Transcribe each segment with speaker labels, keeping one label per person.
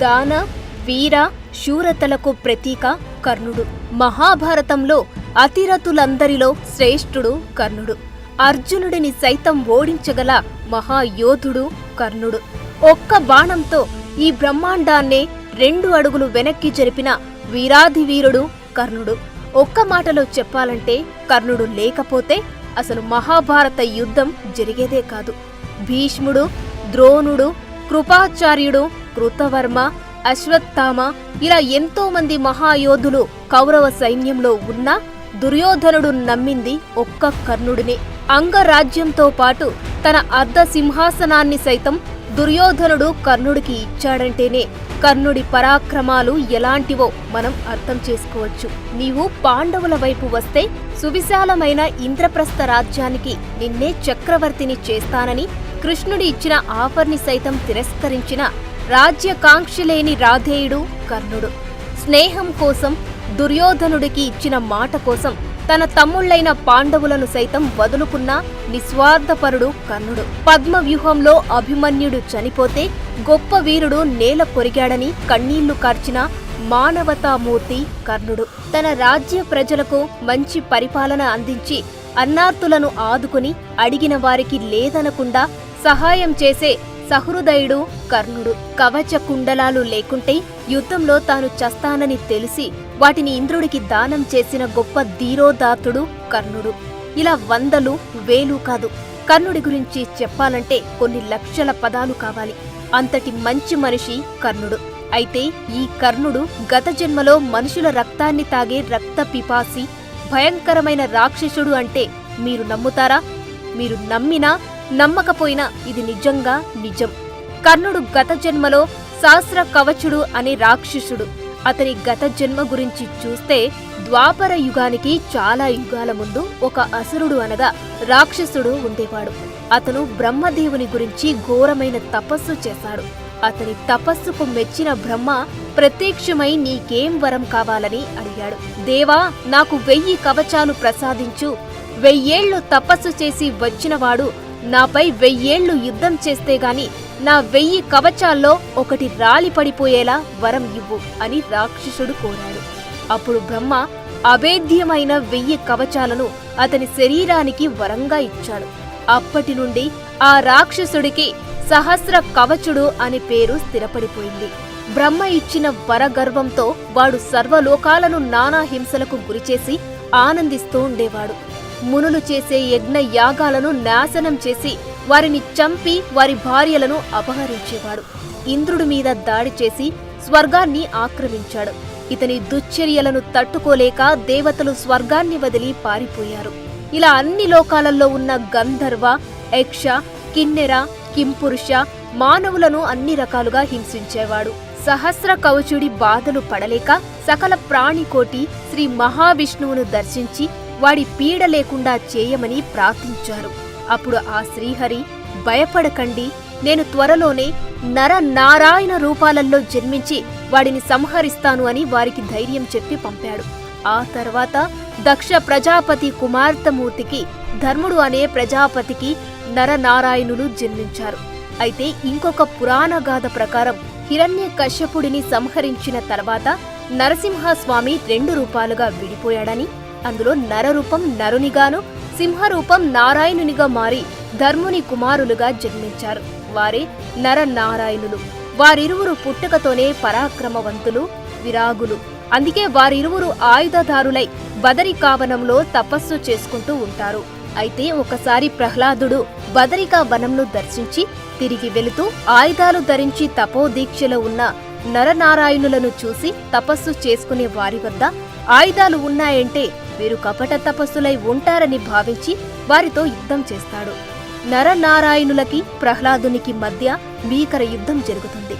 Speaker 1: దాన వీర శూరతలకు ప్రతీక కర్ణుడు. మహాభారతంలో అతిరథులందరిలో శ్రేష్ఠుడు కర్ణుడు. అర్జునుడిని సైతం ఓడించగల మహాయోధుడు కర్ణుడు. ఒక్క బాణంతో ఈ బ్రహ్మాండాన్నే రెండు అడుగులు వెనక్కి జరిపిన వీరాధివీరుడు కర్ణుడు. ఒక్క మాటలో చెప్పాలంటే కర్ణుడు లేకపోతే అసలు మహాభారత యుద్ధం జరిగేదే కాదు. భీష్ముడు ద్రోణుడు కృపాచార్యుడు కృతవర్మ అశ్వత్థామ ఇలా ఎంతో మంది మహాయోధులు కౌరవ సైన్యంలో ఉన్నా దుర్యోధనుడు నమ్మింది ఒక్క కర్ణుడినే. అంగరాజ్యంతో పాటు తన అర్ధ సింహాసనాన్ని సైతం దుర్యోధనుడు కర్ణుడికి ఇచ్చాడంటేనే కర్ణుడి పరాక్రమాలు ఎలాంటివో మనం అర్థం చేసుకోవచ్చు. నీవు పాండవుల వైపు వస్తే సువిశాలమైన ఇంద్రప్రస్థ రాజ్యానికి నిన్నే చక్రవర్తిని చేస్తానని కృష్ణుడి ఇచ్చిన ఆఫర్ని సైతం తిరస్కరించిన రాజ్యకాంక్ష లేని రాధేయుడు కర్ణుడు. స్నేహం కోసం దుర్యోధనుడికి ఇచ్చిన మాట కోసం తన తమ్ముళ్ళైన పాండవులను సైతం వదులుకున్న నిస్వార్థపరుడు కర్ణుడు. పద్మ వ్యూహంలో అభిమన్యుడు చనిపోతే గొప్ప వీరుడు నేల కొరిగాడని కన్నీళ్ళు కార్చిన మానవతామూర్తి కర్ణుడు. తన రాజ్య ప్రజలకు మంచి పరిపాలన అందించి అన్నార్తులను ఆదుకుని అడిగిన వారికి లేదనకుండా సహాయం చేసే సహృదయుడు కర్ణుడు కవచ కుండలాలు లేకుంటే యుద్ధంలో తాను చస్తానని తెలిసి వాటిని ఇంద్రుడికి దానం చేసిన గొప్ప ధీరోదాతుడు కర్ణుడు. ఇలా వందలు వేలు కాదు. కర్ణుడి గురించి చెప్పాలంటే కొన్ని లక్షల పదాలు కావాలి. అంతటి మంచి మనిషి కర్ణుడు. అయితే ఈ కర్ణుడు గత జన్మలో మనుషుల రక్తాన్ని తాగే రక్త పిపాసి భయంకరమైన రాక్షసుడు అంటే మీరు నమ్ముతారా? మీరు నమ్మినా నమ్మకపోయినా ఇది నిజంగా నిజం. కర్ణుడు గత జన్మలో శాస్త్ర కవచుడు అనే రాక్షసుడు. అతని గత జన్మ గురించి చూస్తే ద్వాపర యుగానికి చాలా యుగాల ముందు ఒక అసురుడు అనగా రాక్షసుడు ఉండేవాడు. అతను బ్రహ్మదేవుని గురించి ఘోరమైన తపస్సు చేశాడు. అతని తపస్సుకు మెచ్చిన బ్రహ్మ ప్రత్యక్షమై నీకేం వరం కావాలని అడిగాడు. దేవా నాకు వెయ్యి కవచాలు ప్రసాదించు. వెయ్యేళ్ళు తపస్సు చేసి వచ్చినవాడు నాపై వెయ్యేళ్ళు యుద్ధం చేస్తే గాని నా వెయ్యి కవచాల్లో ఒకటి రాలి పడిపోయేలా వరం ఇవ్వు అని రాక్షసుడు కోరాడు. అప్పుడు బ్రహ్మ అభేద్యమైన వెయ్యి కవచాలను అతని శరీరానికి వరంగా ఇచ్చాడు. అప్పటి నుండి ఆ రాక్షసుడికి సహస్ర కవచుడు అనే పేరు స్థిరపడిపోయింది. బ్రహ్మ ఇచ్చిన వరగర్వంతో వాడు సర్వలోకాలను నానా హింసలకు గురిచేసి ఆనందిస్తూ ఉండేవాడు. మునులు చేసే యజ్ఞ యాగాలను నాశనం చేసి వారిని చంపి వారి భార్యలను అపహరించేవాడు. ఇంద్రుడి మీద దాడి చేసి స్వర్గాన్ని ఆక్రమించాడు. ఇతని దుశ్చర్యలను తట్టుకోలేక దేవతలు స్వర్గాన్ని వదిలి పారిపోయారు. ఇలా అన్ని లోకాలలో ఉన్న గంధర్వ యక్ష కిన్నెర కింపురుష మానవులను అన్ని రకాలుగా హింసించేవాడు. సహస్ర కవచుడి బాధలు పడలేక సకల ప్రాణికోటి శ్రీ మహావిష్ణువును దర్శించి వాడి పీడ లేకుండా చేయమని ప్రార్థించారు. అప్పుడు ఆ శ్రీహరి భయపడకండి నేను త్వరలోనే నర నారాయణ రూపాలలో జన్మించి వాడిని సంహరిస్తాను అని వారికి ధైర్యం చెప్పి పంపాడు. ఆ తర్వాత దక్ష ప్రజాపతి కుమార్తెమూర్తికి ధర్ముడు అనే ప్రజాపతికి నరనారాయణులు జన్మించారు. అయితే ఇంకొక పురాణ గాథ ప్రకారం హిరణ్య కశ్యపుడిని సంహరించిన తర్వాత నరసింహస్వామి రెండు రూపాలుగా విడిపోయాడని అందులో నరరూపం నరునిగాను సింహరూపం నారాయణునిగా మారి ధర్ముని కుమారులుగా జన్మించారు. వారే నరనారాయణులు. వారిరువురు పుట్టుకతోనే పరాక్రమవంతులు విరాగులు. అందుకే వారిరువురు ఆయుధదారులై బదరికావనంలో తపస్సు చేసుకుంటూ ఉంటారు. అయితే ఒకసారి ప్రహ్లాదుడు బదరికా వనంను దర్శించి తిరిగి వెళుతూ ఆయుధాలు ధరించి తపోదీక్షలో ఉన్న నరనారాయణులను చూసి తపస్సు చేసుకునే వారి వద్ద ఆయుధాలు ఉన్నాయంటే వీరు కపట తపస్సులై ఉంటారని భావించి వారితో యుద్ధం చేస్తాడు. నరనారాయణులకి ప్రహ్లాదునికి మధ్య భీకర యుద్ధం జరుగుతుంది.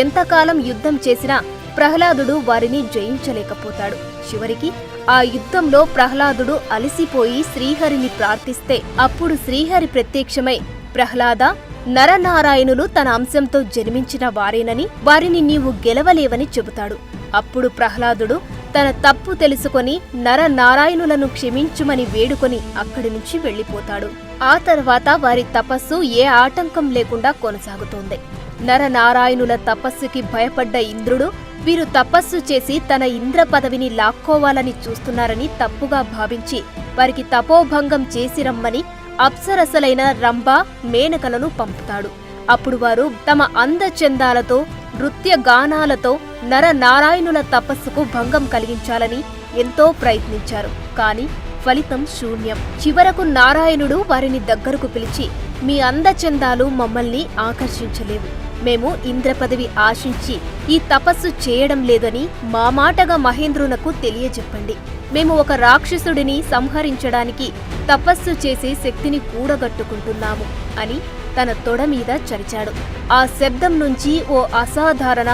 Speaker 1: ఎంతకాలం యుద్ధం చేసినా ప్రహ్లాదుడు వారిని జయించలేకపోతాడు. చివరికి ఆ యుద్ధంలో ప్రహ్లాదుడు అలసిపోయి శ్రీహరిని ప్రార్థిస్తే అప్పుడు శ్రీహరి ప్రత్యక్షమై ప్రహ్లాద నరనారాయణులు తన అంశంతో జన్మించిన వారేనని వారిని నీవు గెలవలేవని చెబుతాడు. అప్పుడు ప్రహ్లాదుడు తన తప్పు తెలుసుకొని నరనారాయణులను క్షమించుమని వేడుకొని అక్కడి నుంచి వెళ్ళిపోతాడు ఆ తర్వాత వారి తపస్సు ఏ ఆటంకం లేకుండా కొనసాగుతోంది. నరనారాయణుల తపస్సుకి భయపడ్డ ఇంద్రుడు వీరు తపస్సు చేసి తన ఇంద్ర పదవిని లాక్కోవాలని చూస్తున్నారని తప్పుగా భావించి వారికి తపోభంగం చేసి రమ్మని అప్సరసలైన రంభ మేనకలను పంపుతాడు. అప్పుడు వారు తమ అందచందాలతో నృత్య గానాలతో నరనారాయణుల తపస్సుకు భంగం కలిగించాలని ఎంతో ప్రయత్నించారు. కానీ ఫలితం శూన్యం. చివరకు నారాయణుడు వారిని దగ్గరకు పిలిచి మీ అందచందాలు మమ్మల్ని ఆకర్షించలేవు. మేము ఇంద్రపదవి ఆశించి ఈ తపస్సు చేయడం లేదని మా మాటగా మహేంద్రునకు తెలియజెప్పండి. మేము ఒక రాక్షసుడిని సంహరించడానికి తపస్సు చేసే శక్తిని కూడగట్టుకుంటున్నాము అని తన తొడ మీద చరిచాడు. ఆ శబ్దం నుంచి ఓ అసాధారణ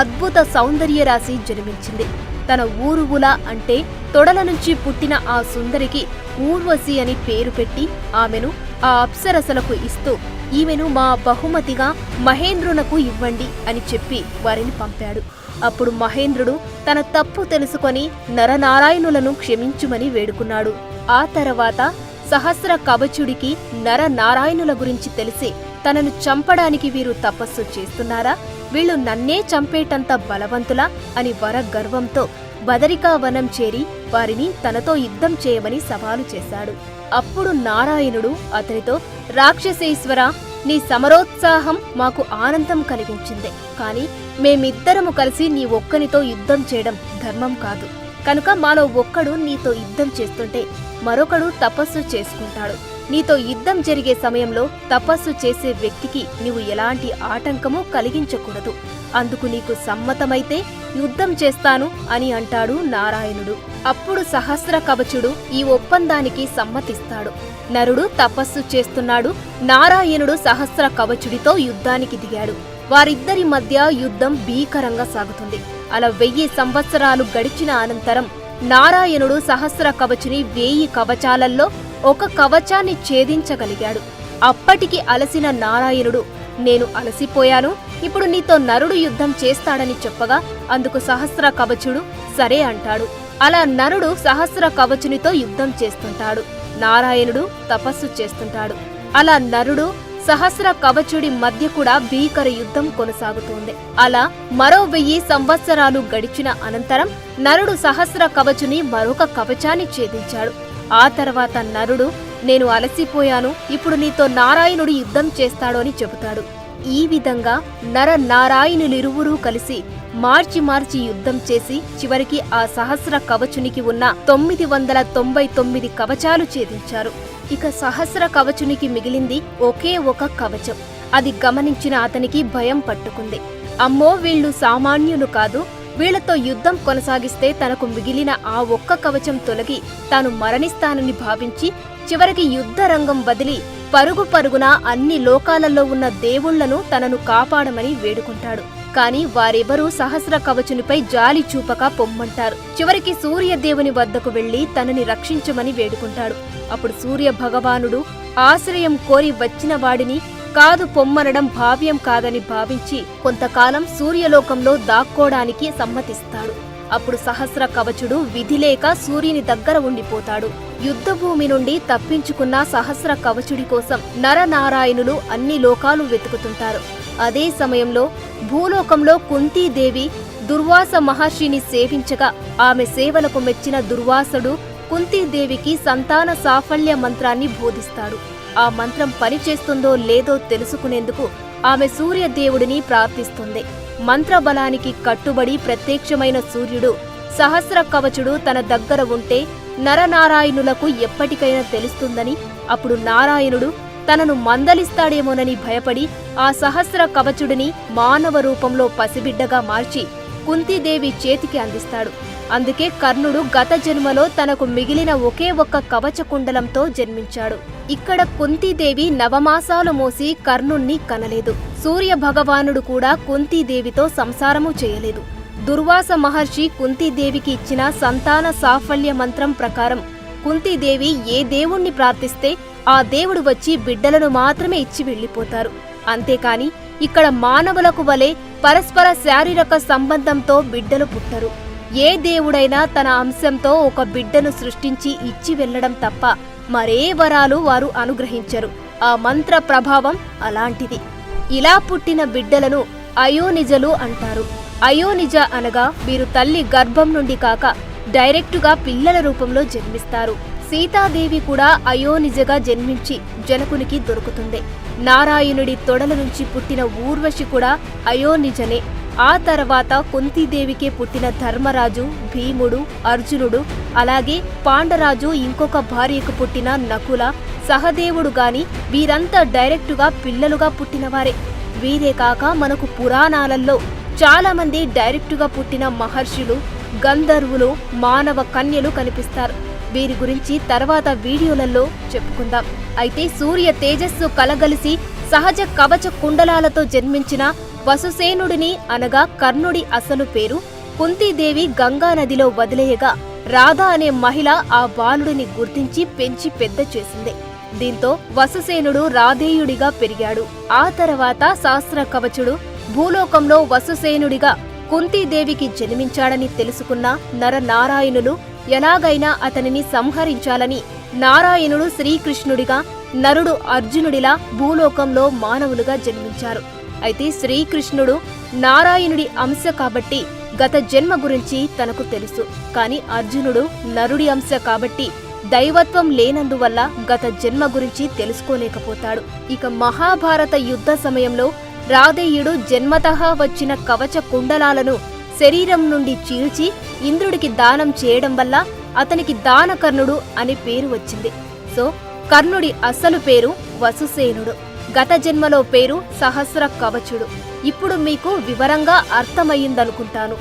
Speaker 1: అద్భుత సౌందర్య రాశి జన్మించింది. తన ఊరువుల అంటే తొడల నుంచి పుట్టిన ఆ సుందరికి ఊర్వశి అని పేరు పెట్టి ఆమెను ఆ అప్సరసలకు ఇస్తూ ఈమెను మా బహుమతిగా మహేంద్రునకు ఇవ్వండి అని చెప్పి వారిని పంపాడు. అప్పుడు మహేంద్రుడు తన తప్పు తెలుసుకొని నరనారాయణులను క్షమించుమని వేడుకున్నాడు. ఆ తర్వాత సహస్ర కవచుడికి నర నారాయణుల గురించి తెలిసి తనను చంపడానికి వీరు తపస్సు చేస్తున్నారా? వీళ్ళు నన్నే చంపేటంత బలవంతులా? అని వర గర్వంతో బదరికా వనం చేరి వారిని తనతో యుద్ధం చేయమని సవాలు చేశాడు. అప్పుడు నారాయణుడు అతనితో రాక్షసేశ్వర నీ సమరోత్సాహం మాకు ఆనందం కలిగించింది. కాని మేమిద్దరము కలిసి నీ ఒక్కనితో యుద్ధం చేయడం ధర్మం కాదు. కనుక మాలో ఒక్కడు నీతో యుద్ధం చేస్తుంటే మరొకడు తపస్సు చేసుకుంటాడు. నీతో యుద్ధం జరిగే సమయంలో తపస్సు చేసే వ్యక్తికి నీవు ఎలాంటి ఆటంకము కలిగించకూడదు. అందుకు నీకు సమ్మతమైతే యుద్ధం చేస్తాను అని అంటాడు నారాయణుడు. అప్పుడు సహస్ర కవచుడు ఈ ఒప్పందానికి సమ్మతిస్తాడు. నరుడు తపస్సు చేస్తున్నాడు. నారాయణుడు సహస్ర కవచుడితో యుద్ధానికి దిగాడు. వారిద్దరి మధ్య యుద్ధం భీకరంగా సాగుతుంది. అలా వెయ్యి సంవత్సరాలు గడిచిన అనంతరం నారాయణుడు సహస్ర కవచుని వేయి కవచాలల్లో ఒక కవచాన్ని ఛేదించగలిగాడు. అప్పటికి అలసిన నారాయణుడు నేను అలసిపోయాను ఇప్పుడు నీతో నరుడు యుద్ధం చేస్తాడని చెప్పగా అందుకు సహస్ర కవచుడు సరే అంటాడు. అలా నరుడు సహస్ర కవచునితో యుద్ధం చేస్తుంటాడు. నారాయణుడు తపస్సు చేస్తుంటాడు. అలా నరుడు సహస్ర కవచుడి మధ్య కూడా భీకర యుద్ధం కొనసాగుతోంది. అలా మరో వెయ్యి సంవత్సరాలు గడిచిన అనంతరం నరుడు సహస్ర కవచుని మరొక కవచాన్ని ఛేదించాడు. ఆ తర్వాత నరుడు నేను అలసిపోయాను ఇప్పుడు నీతో నారాయణుడు యుద్ధం చేస్తాడో అని చెబుతాడు. ఈ విధంగా నర నారాయణులిరువురూ కలిసి మార్చి మార్చి యుద్ధం చేసి చివరికి ఆ సహస్ర కవచునికి ఉన్న తొమ్మిది వందల తొంభై తొమ్మిది కవచాలు ఛేదించారు. ఇక సహస్ర కవచునికి మిగిలింది ఒకే ఒక కవచం. అది గమనించిన అతనికి భయం పట్టుకుంది. అమ్మో వీళ్ళు సామాన్యులు కాదు. వీళ్ళతో యుద్ధం కొనసాగిస్తే తనకు మిగిలిన ఆ ఒక్క కవచం తొలగి తాను మరణిస్తానని భావించి చివరికి యుద్ధ రంగం వదిలి పరుగు పరుగున అన్ని లోకాలలో ఉన్న దేవుళ్ళను తనను కాపాడమని వేడుకుంటాడు. కాని వారెవరూ సహస్ర కవచునిపై జాలి చూపక పొమ్మంటారు. చివరికి సూర్యదేవుని వద్దకు వెళ్ళి తనని రక్షించమని వేడుకుంటాడు. అప్పుడు సూర్య భగవానుడు ఆశ్రయం కోరి వచ్చిన వాడిని కాదు పొమ్మనడం భావ్యం కాదని భావించి కొంతకాలం సూర్యలోకంలో దాక్కోడానికి సమ్మతిస్తాడు. అప్పుడు సహస్ర కవచుడు విధిలేక సూర్యుని దగ్గర ఉండిపోతాడు. యుద్ధభూమి నుండి తప్పించుకున్న సహస్ర కవచుడి కోసం నరనారాయణులు అన్ని లోకాలు వెతుకుతుంటారు. అదే సమయంలో భూలోకంలో కుంతీదేవి దుర్వాస మహర్షిని సేవించగా ఆమె సేవలకు మెచ్చిన దుర్వాసుడు కుంతీదేవికి సంతాన సాఫల్య మంత్రాన్ని బోధిస్తాడు. ఆ మంత్రం పనిచేస్తుందో లేదో తెలుసుకునేందుకు ఆమె సూర్యదేవుడిని ప్రార్థిస్తుంది. మంత్రబలానికి కట్టుబడి ప్రత్యక్షమైన సూర్యుడు సహస్ర కవచుడు తన దగ్గర ఉంటే నరనారాయణులకు ఎప్పటికైనా తెలుస్తుందని అప్పుడు నారాయణుడు తనను మందలిస్తాడేమోనని భయపడి ఆ సహస్ర కవచుడిని మానవ రూపంలో పసిబిడ్డగా మార్చి కుంతీదేవి చేతికి అందిస్తాడు. అందుకే కర్ణుడు గత జన్మలో తనకు మిగిలిన ఒకే ఒక్క కవచ కుండలంతో జన్మించాడు. ఇక్కడ కుంతీదేవి నవమాసాలు మోసి కర్ణుణ్ణి కనలేదు. సూర్య భగవానుడు కూడా కుంతీదేవితో సంసారము చేయలేదు. దుర్వాస మహర్షి కుంతీదేవికి ఇచ్చిన సంతాన సాఫల్య మంత్రం ప్రకారం కుంతీదేవి ఏ దేవుణ్ణి ప్రార్థిస్తే ఆ దేవుడు వచ్చి బిడ్డలను మాత్రమే ఇచ్చి వెళ్ళిపోతారు. అంతేకాని ఇక్కడ మానవులకు వలె పరస్పర శారీరక సంబంధంతో బిడ్డలు పుట్టరు. ఏ దేవుడైనా తన అంశంతో ఒక బిడ్డను సృష్టించి ఇచ్చి వెళ్ళడం తప్ప మరే వరాలు వారు అనుగ్రహించరు. ఆ మంత్ర ప్రభావం అలాంటిది. ఇలా పుట్టిన బిడ్డలను అయోనిజలు అంటారు. అయోనిజ అనగా వీరు తల్లి గర్భం నుండి కాక డైరెక్టుగా పిల్లల రూపంలో జన్మిస్తారు. సీతాదేవి కూడా అయోనిజగా జన్మించి జనకునికి దొరుకుతుంది. నారాయణుడి తొడల నుంచి పుట్టిన ఊర్వశి కూడా అయోనిజనే. ఆ తర్వాత కుంతీదేవికే పుట్టిన ధర్మరాజు భీముడు అర్జునుడు అలాగే పాండరాజు ఇంకొక భార్యకు పుట్టిన నకుల సహదేవుడు గాని వీరంతా డైరెక్టుగా పిల్లలుగా పుట్టినవారే. వీరే కాక మనకు పురాణాలలో చాలామంది డైరెక్టుగా పుట్టిన మహర్షులు గంధర్వులు మానవ కన్యలు కనిపిస్తారు. వీరి గురించి తర్వాత వీడియోలలో చెప్పుకుందాం. అయితే సూర్య తేజస్సు కలగలిసి సహజ కవచ కుండలాలతో జన్మించిన వసుసేనుడిని అనగా కర్ణుడి అసలు పేరు కుంతీదేవి గంగా నదిలో వదిలేయగా రాధ అనే మహిళ ఆ బాలుడిని గుర్తించి పెంచి పెద్ద చేసింది. దీంతో వసుసేనుడు రాధేయుడిగా పెరిగాడు. ఆ తర్వాత శాస్త్ర కవచుడు భూలోకంలో వసుసేనుడిగా కుంతీదేవికి జన్మించాడని తెలుసుకున్న నరనారాయణులు ఎలాగైనా అతనిని సంహరించాలని నారాయణుడు శ్రీకృష్ణుడిగా నరుడు అర్జునుడిలా భూలోకంలో మానవులుగా జన్మించారు. అయితే శ్రీకృష్ణుడు నారాయణుడి అంశ కాబట్టి గత జన్మ గురించి తనకు తెలుసు. కాని అర్జునుడు నరుడి అంశ కాబట్టి దైవత్వం లేనందువల్ల గత జన్మ గురించి తెలుసుకోలేకపోతాడు. ఇక మహాభారత యుద్ధ సమయంలో రాధేయుడు జన్మతహా వచ్చిన కవచ కుండలాలను శరీరం నుండి చీల్చి ఇంద్రుడికి దానం చేయడం వల్ల అతనికి దానకర్ణుడు అనే పేరు వచ్చింది. సో కర్ణుడి అసలు పేరు వసుసేనుడు. గత జన్మలో పేరు సహస్ర కవచుడు. ఇప్పుడు మీకు వివరంగా అర్థమయ్యిందనుకుంటాను.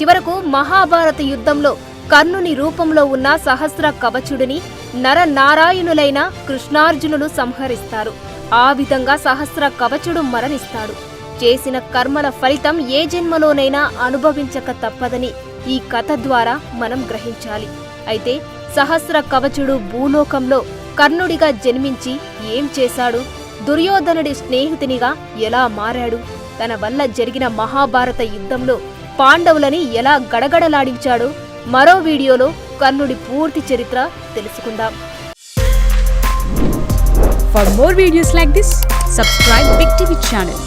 Speaker 1: చివరకు మహాభారత యుద్ధంలో కర్ణుని రూపంలో ఉన్న సహస్ర కవచుడిని నరనారాయణులైన కృష్ణార్జునులు సంహరిస్తారు. ఆ విధంగా సహస్ర కవచుడు మరణిస్తాడు. చేసిన కర్మల ఫలితం ఏ జన్మలోనైనా అనుభవించక తప్పదని ఈ కథ ద్వారా మనం గ్రహించాలి. అయితే సహస్ర కవచుడు భూలోకంలో కర్ణుడిగా జన్మించి ఏం చేశాడు? దుర్యోధనుడి స్నేహితునిగా ఎలా మారాడు? తన వల్ల జరిగిన మహాభారత యుద్ధంలో పాండవులని ఎలా గడగడలాడించాడో? మరో వీడియోలో కర్ణుడి పూర్తి చరిత్ర తెలుసుకుందాం.
Speaker 2: For more videos like this subscribe big TV channel